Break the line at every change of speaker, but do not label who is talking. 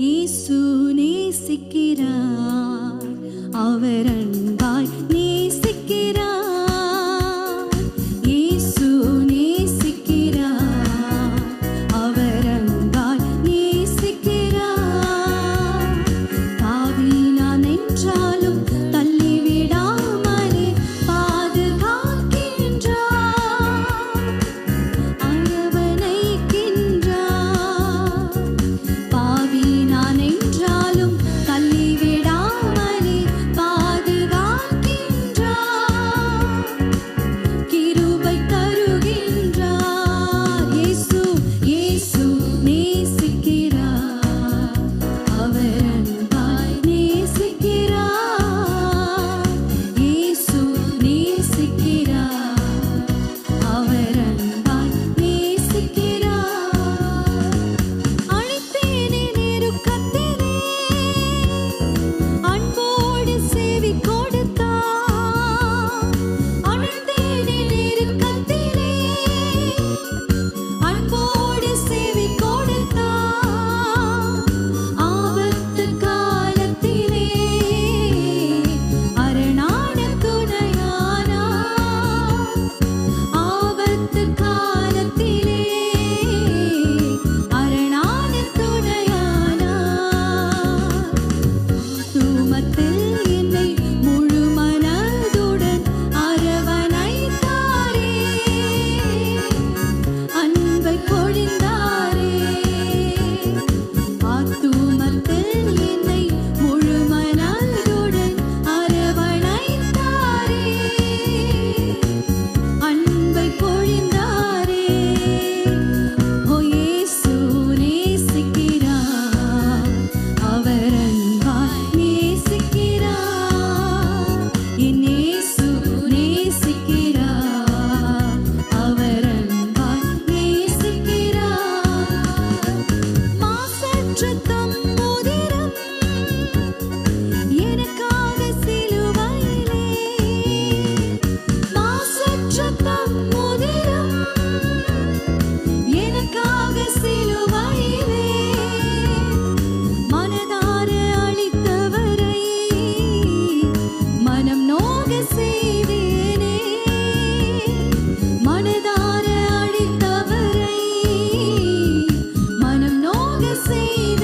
இயேசு நேசிக்கிறார். அவர் மனதார அளித்தவரை மனம் நோக செய்த